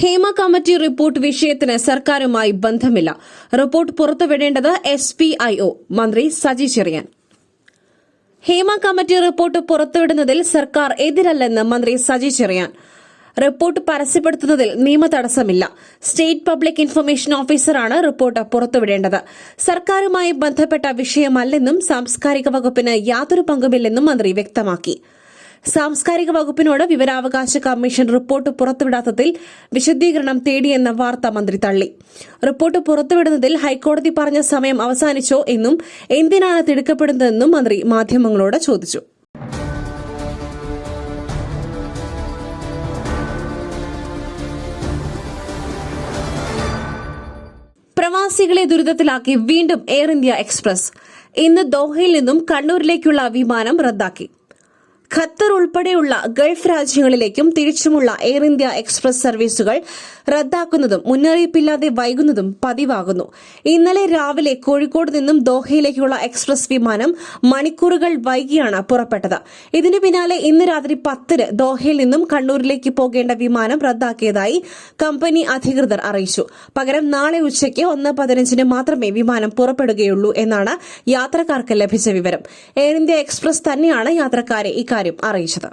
Hema committee report വിഷയത്തിന് സർക്കാരുമായി ബന്ധമില്ല. റിപ്പോർട്ട് പുറത്തുവിടേണ്ടത് എസ് പി ഐ ഒ മന്ത്രി സജി ചെറിയാൻ. ഹേമ കമ്മിറ്റി റിപ്പോർട്ട് പുറത്തുവിടുന്നതിൽ സർക്കാർ എതിരല്ലെന്ന് മന്ത്രി സജി ചെറിയാൻ. റിപ്പോർട്ട് പരസ്യപ്പെടുത്തുന്നതിൽ നിയമ തടസ്സമില്ല. സ്റ്റേറ്റ് പബ്ലിക് ഇൻഫർമേഷൻ ഓഫീസറാണ് റിപ്പോർട്ട് പുറത്തുവിടേണ്ടത്. സർക്കാരുമായി ബന്ധപ്പെട്ട വിഷയമല്ലെന്നും സാംസ്കാരിക വകുപ്പിന് യാതൊരു പങ്കുമില്ലെന്നും മന്ത്രി വ്യക്തമാക്കി. സാംസ്കാരിക വകുപ്പിനോട് വിവരാവകാശ കമ്മീഷൻ റിപ്പോർട്ട് പുറത്തുവിടാത്തതിൽ വിശദീകരണം തേടിയെന്ന വാർത്ത മന്ത്രി തള്ളി. റിപ്പോർട്ട് പുറത്തുവിടുന്നതിൽ ഹൈക്കോടതി പറഞ്ഞ സമയം അവസാനിച്ചോ എന്നും എന്തിനാണ് തിടുക്കപ്പെടുന്നതെന്നും മന്ത്രി മാധ്യമങ്ങളോട് ചോദിച്ചു. പ്രവാസികളെ ദുരിതത്തിലാക്കി വീണ്ടും എയർ ഇന്ത്യ എക്സ്പ്രസ്. ഇന്ന് ദോഹയിൽ നിന്നും കണ്ണൂരിലേക്കുള്ള വിമാനം റദ്ദാക്കി. ഖത്തർ ഉൾപ്പെടെയുള്ള ഗൾഫ് രാജ്യങ്ങളിലേക്കും തിരിച്ചുമുള്ള എയർ ഇന്ത്യ എക്സ്പ്രസ് സർവീസുകൾ റദ്ദാക്കുന്നതും മുന്നറിയിപ്പില്ലാതെ വൈകുന്നതും പതിവാകുന്നു. ഇന്നലെ രാവിലെ കോഴിക്കോട് നിന്നും ദോഹയിലേക്കുള്ള എക്സ്പ്രസ് വിമാനം മണിക്കൂറുകൾ വൈകിയാണ് പുറപ്പെട്ടത്. ഇതിനു പിന്നാലെ ഇന്ന് രാത്രി പത്തിന് ദോഹയിൽ നിന്നും കണ്ണൂരിലേക്ക് പോകേണ്ട വിമാനം റദ്ദാക്കിയതായി കമ്പനി അധികൃതർ അറിയിച്ചു. പകരം നാളെ ഉച്ചയ്ക്ക് ഒന്ന് പതിനഞ്ചിന് മാത്രമേ വിമാനം പുറപ്പെടുകയുള്ളൂ എന്നാണ് യാത്രക്കാർക്ക് ലഭിച്ച വിവരം. എയർ ഇന്ത്യ എക്സ്പ്രസ് തന്നെയാണ് യാത്രക്കാരെ ഇക്കാര്യം അറിയിച്ചത്.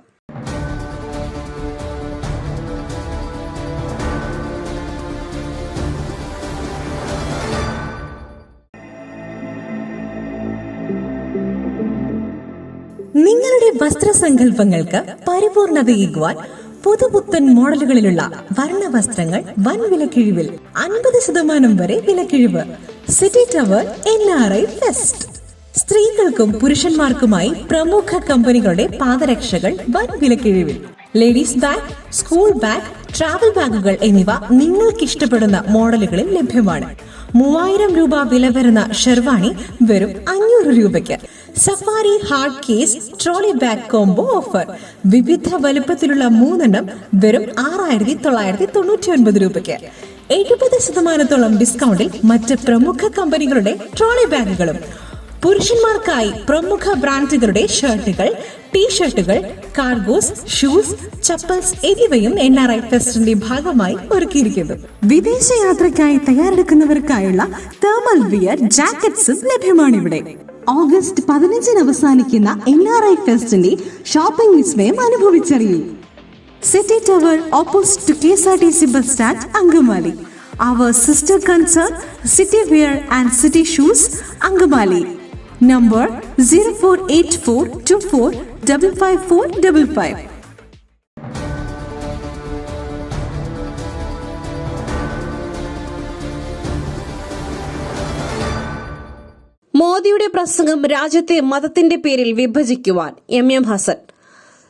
നിങ്ങളുടെ വസ്ത്രസങ്കല്പങ്ങൾക്ക് പരിപൂർണതയേകുവാൻ പുതുപുത്തൻ മോഡലുകളിലുള്ള വർണ വസ്ത്രങ്ങൾ വൻ വിലക്കിഴിവിൽ അൻപത് ശതമാനം വരെ വിലക്കിഴിവ്. City tower N R I fest സ്ത്രീകൾക്കും പുരുഷന്മാർക്കുമായി പ്രമുഖ കമ്പനികളുടെ പാദരക്ഷകൾ വൻ വിലക്കിഴിവിൽ. Ladies bag school bag travel ബാഗുകൾ എന്നിവ നിങ്ങൾക്ക് ഇഷ്ടപ്പെടുന്ന മോഡലുകളിൽ ലഭ്യമാണ്. മൂവായിരം രൂപ വില വരുന്ന ഷെർവാണി വെറും അഞ്ഞൂറ് രൂപയ്ക്ക്. Safari hard case trolley bag combo offer വിവിധ വലുപ്പത്തിലുള്ള മൂന്നെണ്ണം വെറും ആറായിരത്തി തൊള്ളായിരത്തി തൊണ്ണൂറ്റി ഒൻപത് രൂപയ്ക്ക്. എഴുപത് ശതമാനത്തോളം ഡിസ്കൗണ്ടിൽ മറ്റ് പ്രമുഖ കമ്പനികളുടെ ട്രോളി ബാഗുകളും പുരുഷന്മാർക്കായി പ്രമുഖ ബ്രാൻഡുകളുടെ ഷർട്ടുകൾ ടീഷർട്ടുകൾ കാർഗോസ് ഷൂസ് ചപ്പൽസ് എന്നിവയും എൻ ആർ ഐ ഫെസ്റ്റിന്റെ ഭാഗമായി ഒരുക്കിയിരിക്കുന്നു. വിദേശയാത്രയ്ക്കായി തയ്യാറെടുക്കുന്നവർക്കായുള്ള തേർമൽ വിയർ ജാക്കറ്റ്സും ലഭ്യമാണിവിടെ. ഓഗസ്റ്റ് പതിനഞ്ചിന് അവസാനിക്കുന്ന എൻ ആർ ഐ ഫെസ്റ്റിന്റെ ഷോപ്പിംഗ് വിസ്മയം അനുഭവിച്ചറിയും. City tower opposite to K S R T C bus stand Angamaly. Our sister concern city wear and city shoes Angamaly. Number zero four eight four two four double five four double five മോദിയുടെ പ്രസംഗം രാജ്യത്തെ മതത്തിന്റെ പേരിൽ വിഭജിക്കുവാൻ M M Hasan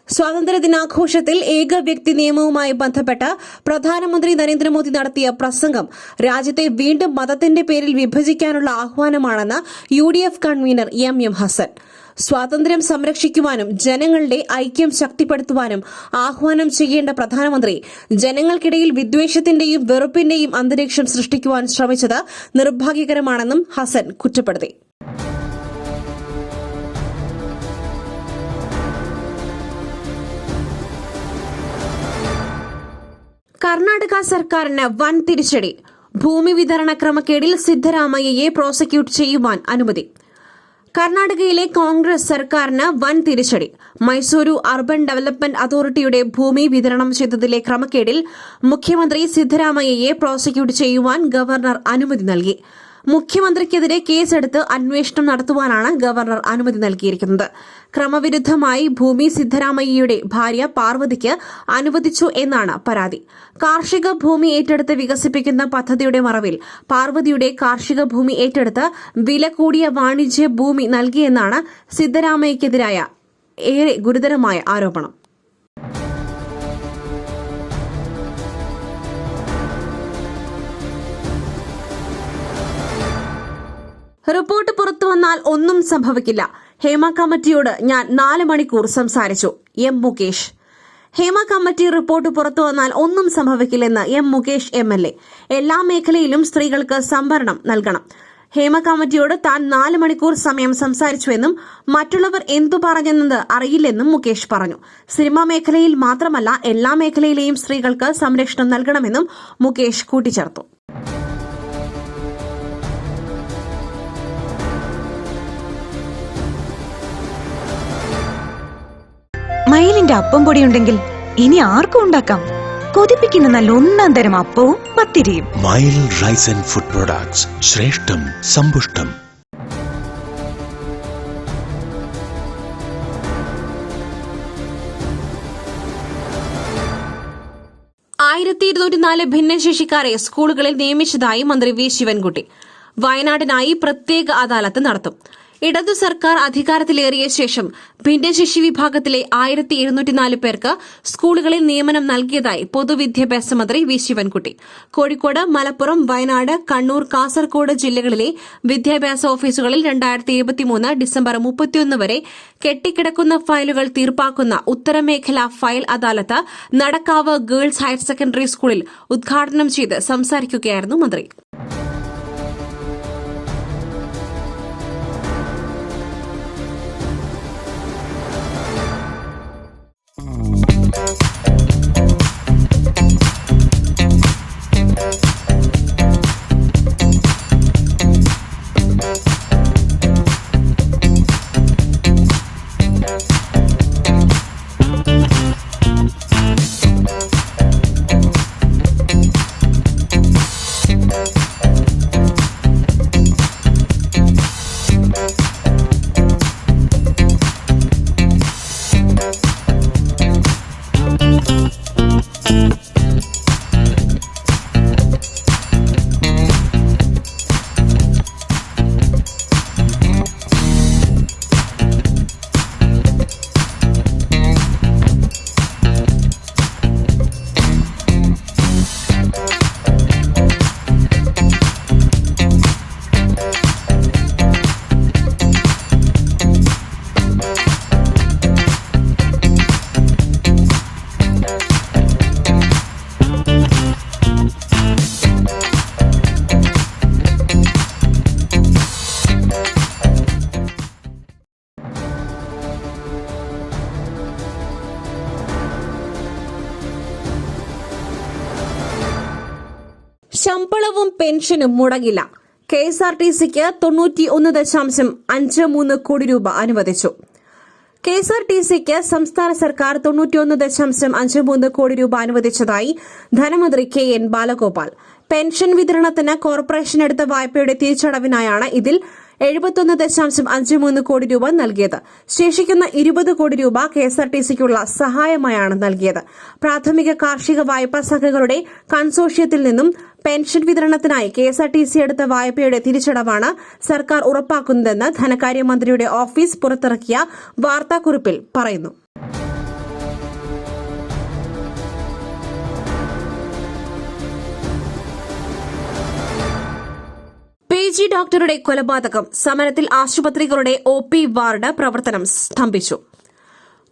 സ്വാതന്ത്ര്യ ദിനാഘോഷത്തിൽ ഏക വ്യക്തി നിയമവുമായി ബന്ധപ്പെട്ട് പ്രധാനമന്ത്രി നരേന്ദ്രമോദി നടത്തിയ പ്രസംഗം രാജ്യത്തെ വീണ്ടും മതത്തിന്റെ പേരിൽ വിഭജിക്കാനുള്ള ആഹ്വാനമാണെന്ന് U D F convener M M Hassan. സ്വാതന്ത്ര്യം സംരക്ഷിക്കുവാനും ജനങ്ങളുടെ ഐക്യം ശക്തിപ്പെടുത്തുവാനും ആഹ്വാനം ചെയ്യേണ്ട പ്രധാനമന്ത്രി ജനങ്ങൾക്കിടയിൽ വിദ്വേഷത്തിന്റെയും വെറുപ്പിന്റെയും അന്തരീക്ഷം സൃഷ്ടിക്കുവാൻ ശ്രമിച്ചത് നിർഭാഗ്യകരമാണെന്നും ഹസൻ കുറ്റപ്പെടുത്തി. കർണാടക സർക്കാരിന് വൻ തിരിച്ചടി. ഭൂമി വിതരണ ക്രമക്കേടിൽ സിദ്ധരാമയ്യയെ പ്രോസിക്യൂട്ട് ചെയ്യുവാൻ അനുമതി. കർണാടകയിലെ കോൺഗ്രസ് സർക്കാരിന് വൻ തിരിച്ചടി. മൈസൂരു അർബൻ ഡെവലപ്മെന്റ് അതോറിറ്റിയുടെ ഭൂമി വിതരണം ചെയ്തതിലെ ക്രമക്കേടിൽ മുഖ്യമന്ത്രി സിദ്ധരാമയ്യയെ പ്രോസിക്യൂട്ട് ചെയ്യുവാൻ ഗവർണർ അനുമതി നൽകി. മുഖ്യമന്ത്രിക്കെതിരെ കേസെടുത്ത് അന്വേഷണം നടത്തുവാനാണ് ഗവർണർ അനുമതി നൽകിയിരിക്കുന്നത്. ക്രമവിരുദ്ധമായി ഭൂമി സിദ്ധരാമയ്യയുടെ ഭാര്യ പാർവതിക്ക് അനുവദിച്ചു എന്നാണ് പരാതി. കാർഷിക ഭൂമി ഏറ്റെടുത്ത് വികസിപ്പിക്കുന്ന പദ്ധതിയുടെ മറവിൽ പാർവതിയുടെ കാർഷിക ഭൂമി ഏറ്റെടുത്ത് വില കൂടിയ വാണിജ്യ ഭൂമി നൽകിയെന്നാണ് സിദ്ധരാമയ്യക്കെതിരായ ഏറെ ഗുരുതരമായ ആരോപണം. റിപ്പോർട്ട് പുറത്തു വന്നാൽ ഒന്നും സംഭവിക്കില്ല. ഹേമ കമ്മിറ്റിയോട് ഞാൻ നാല് മണിക്കൂർ സംസാരിച്ചു. M Mukesh. Hema committee report പുറത്തു വന്നാൽ ഒന്നും സംഭവിക്കില്ലെന്ന് M Mukesh M L A. എല്ലാ മേഖലയിലും സ്ത്രീകൾക്ക് സംവരണം നൽകണം. ഹേമ കമ്മിറ്റിയോട് താൻ നാല് മണിക്കൂർ സമയം സംസാരിച്ചുവെന്നും മറ്റുള്ളവർ എന്തു പറഞ്ഞെന്നത് അറിയില്ലെന്നും മുകേഷ് പറഞ്ഞു. സിനിമാ മേഖലയിൽ മാത്രമല്ല എല്ലാ മേഖലയിലെയും സ്ത്രീകൾക്ക് സംരക്ഷണം നൽകണമെന്നും മുകേഷ് കൂട്ടിച്ചേർത്തു. അപ്പം പൊടി ഉണ്ടെങ്കിൽ ഇനി ആർക്കും ഉണ്ടാക്കാം. കൊതിപ്പിക്കുന്ന നല്ല ഒന്നാം തരം അപ്പവും പത്തിരിയും. Mile rice and food products ശ്രേഷ്ഠം സമ്പുഷ്ടം. ആയിരത്തി ഇരുന്നൂറ്റിനാല് ഭിന്നശേഷിക്കാരെ സ്കൂളുകളിൽ നിയമിച്ചതായി മന്ത്രി വി. ശിവൻകുട്ടി. വയനാടിനായി പ്രത്യേക അദാലത്ത് നടത്തും. ഇടതു സർക്കാർ അധികാരത്തിലേറിയ ശേഷം ഭിന്നശേഷി വിഭാഗത്തിലെ ആയിരത്തി ഇരുന്നൂറ്റിനാല് പേർക്ക് സ്കൂളുകളിൽ നിയമനം നൽകിയതായി പൊതുവിദ്യാഭ്യാസ മന്ത്രി വി ശിവൻകുട്ടി. കോഴിക്കോട് മലപ്പുറം വയനാട് കണ്ണൂർ കാസർകോട് ജില്ലകളിലെ വിദ്യാഭ്യാസ ഓഫീസുകളിൽ രണ്ടായിരത്തി ഇരുപത്തിമൂന്ന് ഡിസംബർ മുപ്പത്തിയൊന്ന് വരെ കെട്ടിക്കിടക്കുന്ന ഫയലുകൾ തീർപ്പാക്കുന്ന ഉത്തരമേഖല file adalat Nadakkavu girls higher secondary സ്കൂളിൽ ഉദ്ഘാടനം ചെയ്ത് സംസാരിക്കുകയായിരുന്നു മന്ത്രി. ശമ്പളവും പെൻഷനും മുടങ്ങില്ല. കെ എസ് ആർ ടി സിക്ക് തൊണ്ണൂറ്റി ഒന്ന് ദശാംശം അഞ്ച് മൂന്ന് കോടി രൂപ അനുവദിച്ചു. കെ എസ് ആർ ടി സിക്ക് സംസ്ഥാന സർക്കാർ തൊണ്ണൂറ്റിയൊന്ന് ദശാംശം അഞ്ച് മൂന്ന് കോടി രൂപ അനുവദിച്ചതായി ധനമന്ത്രി കെ എൻ ബാലഗോപാൽ. പെൻഷൻ വിതരണത്തിന് കോർപ്പറേഷൻ എടുത്ത വായ്പയുടെ തിരിച്ചടവിനായാണ് ഇതിൽ എഴുപത്തൊന്ന് ദശാംശം അഞ്ച് മൂന്ന് കോടി രൂപ നൽകിയത്. ശേഷിക്കുന്ന ഇരുപത് കോടി രൂപ കെ എസ് ആർ ടി സിക്കുള്ള സഹായമായാണ് നൽകിയത്. പ്രാഥമിക കാർഷിക വായ്പാ സംഘങ്ങളുടെ കൺസോഷ്യത്തിൽ നിന്നും പെൻഷൻ വിതരണത്തിനായി K S R T C എടുത്ത വായ്പയുടെ തിരിച്ചടവാണ് സർക്കാർ ഉറപ്പാക്കുന്നതെന്ന് ധനകാര്യമന്ത്രിയുടെ ഓഫീസ് പുറത്തിറക്കിയ വാർത്താക്കുറിപ്പിൽ പറയുന്നു. ജി ഡോക്ടറുടെ കൊലപാതകം സമരത്തിൽ ആശുപത്രികളുടെ ഒ പി വാർഡ് പ്രവർത്തനം സ്തംഭിച്ചു.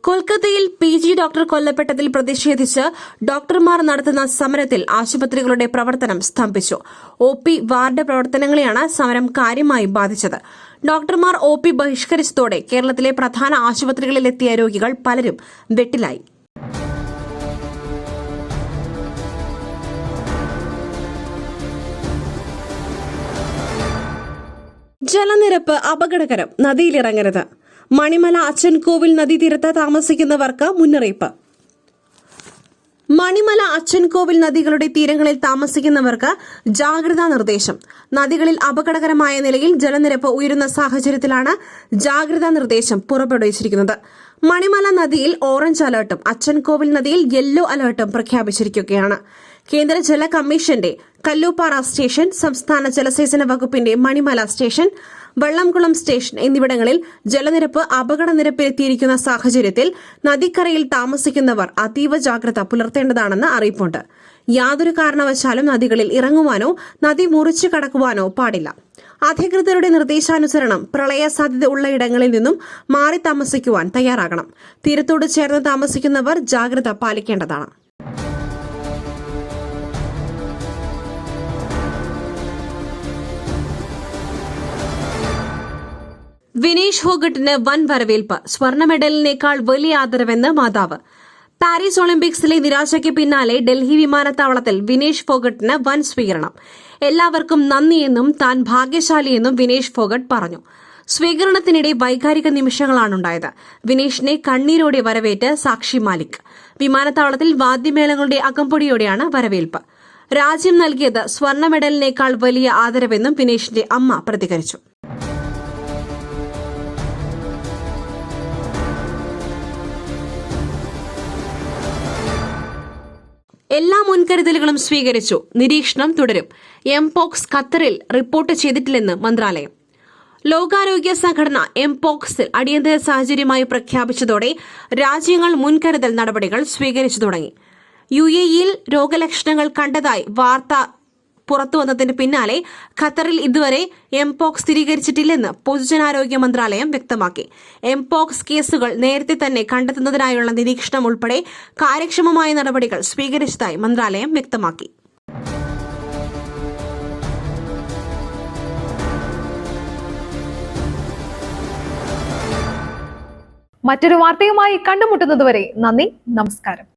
കൊൽക്കത്തയിൽ പി ജി ഡോക്ടർ കൊല്ലപ്പെട്ടതിൽ പ്രതിഷേധിച്ച് ഡോക്ടർമാർ നടത്തുന്ന സമരത്തിൽ ആശുപത്രികളുടെ പ്രവർത്തനം സ്തംഭിച്ചു. ഒ പി വാർഡ് പ്രവർത്തനങ്ങളെയാണ് സമരം കാര്യമായി ബാധിച്ചത്. ഡോക്ടർമാർ ഒ പി ബഹിഷ്കരിച്ചതോടെ കേരളത്തിലെ പ്രധാന ആശുപത്രികളിലെത്തിയ രോഗികൾ പലരും വെട്ടിലായി. ജലനിരപ്പ് അപകടകരം നദിയിലിറങ്ങരുത്. മണിമല അച്ചൻകോവിൽ നദീതീരത്ത് താമസിക്കുന്നവർക്ക് മുന്നറിയിപ്പ്. മണിമല അച്ചൻകോവിൽ നദികളുടെ തീരങ്ങളിൽ താമസിക്കുന്നവർക്ക് ജാഗ്രതാ നിർദ്ദേശം. നദികളിൽ അപകടകരമായ നിലയിൽ ജലനിരപ്പ് ഉയരുന്ന സാഹചര്യത്തിലാണ് ജാഗ്രതാ നിർദ്ദേശം പുറപ്പെടുവിച്ചിരിക്കുന്നത്. മണിമല നദിയിൽ ഓറഞ്ച് അലർട്ടും അച്ചൻകോവിൽ നദിയിൽ യെല്ലോ അലർട്ടും പ്രഖ്യാപിച്ചിരിക്കുകയാണ്. കേന്ദ്ര ജല കമ്മീഷന്റെ കല്ലൂപ്പാറ സ്റ്റേഷൻ സംസ്ഥാന ജലസേചന വകുപ്പിന്റെ മണിമല സ്റ്റേഷൻ വെള്ളംകുളം സ്റ്റേഷൻ എന്നിവിടങ്ങളിൽ ജലനിരപ്പ് അപകട നിരപ്പിലെത്തിയിരിക്കുന്ന സാഹചര്യത്തിൽ നദിക്കരയിൽ താമസിക്കുന്നവർ അതീവ ജാഗ്രത പുലർത്തേണ്ടതാണെന്ന് അറിയിപ്പുണ്ട്. യാതൊരു കാരണവശാലും നദികളിൽ ഇറങ്ങുവാനോ നദി മുറിച്ചു കടക്കുവാനോ പാടില്ല. അധികൃതരുടെ നിർദ്ദേശാനുസരണം പ്രളയ സാധ്യത ഉള്ള ഇടങ്ങളിൽ നിന്നും മാറി താമസിക്കുവാൻ തയ്യാറാകണം. തീരത്തോട് ചേർന്ന് താമസിക്കുന്നവർ ജാഗ്രത പാലിക്കേണ്ടതാണ്. വിനീഷ് ഹോഗട്ടിന് വൻ വരവേൽപ്പ്. സ്വർണ മെഡലിനേക്കാൾ വലിയ ആദരവെന്ന് മാതാവ്. പാരീസ് ഒളിമ്പിക്സിലെ നിരാശയ്ക്ക് പിന്നാലെ ഡൽഹി വിമാനത്താവളത്തിൽ വിനേഷ് ഫോഗട്ടിന് വൻ സ്വീകരണം. എല്ലാവർക്കും നന്ദിയെന്നും താൻ ഭാഗ്യശാലിയെന്നും വിനേഷ് ഫോഗട്ട് പറഞ്ഞു. സ്വീകരണത്തിനിടെ വൈകാരിക നിമിഷങ്ങളാണുണ്ടായത് വിനേഷിനെ കണ്ണീരോടെ വരവേറ്റ് സാക്ഷി മാലിക്. വിമാനത്താവളത്തിൽ വാദ്യമേളങ്ങളുടെ അകമ്പൊടിയോടെയാണ് വരവേൽപ്പ്. രാജ്യം നൽകിയത് സ്വർണ മെഡലിനേക്കാൾ വലിയ ആദരവെന്നും വിനേഷിന്റെ അമ്മ പ്രതികരിച്ചു. എല്ലാ മുൻകരുതലുകളും സ്വീകരിച്ചു. നിരീക്ഷണം തുടരും. എംപോക്സ് ഖത്തറിൽ റിപ്പോർട്ട് ചെയ്തിട്ടില്ലെന്ന് മന്ത്രാലയം. ലോകാരോഗ്യ സംഘടന എംപോക്സിൽ അടിയന്തര സാഹചര്യമായി പ്രഖ്യാപിച്ചതോടെ രാജ്യങ്ങൾ മുൻകരുതൽ നടപടികൾ സ്വീകരിച്ചു തുടങ്ങി. യു എയിൽ രോഗലക്ഷണങ്ങൾ കണ്ടതായി വാർത്ത പുറത്തുവന്നതിന് പിന്നാലെ ഖത്തറിൽ ഇതുവരെ എംപോക്സ് സ്ഥിരീകരിച്ചിട്ടില്ലെന്ന് പൊതുജനാരോഗ്യ മന്ത്രാലയം വ്യക്തമാക്കി. എംപോക്സ് കേസുകൾ നേരത്തെ തന്നെ കണ്ടെത്തുന്നതിനായുള്ള നിരീക്ഷണം ഉൾപ്പെടെ കാര്യക്ഷമമായ നടപടികൾ സ്വീകരിച്ചതായി മന്ത്രാലയം വ്യക്തമാക്കി. മറ്റൊരു വാർത്തയുമായി കണ്ടുമുട്ടുന്നതുവരെ നന്ദി നമസ്കാരം.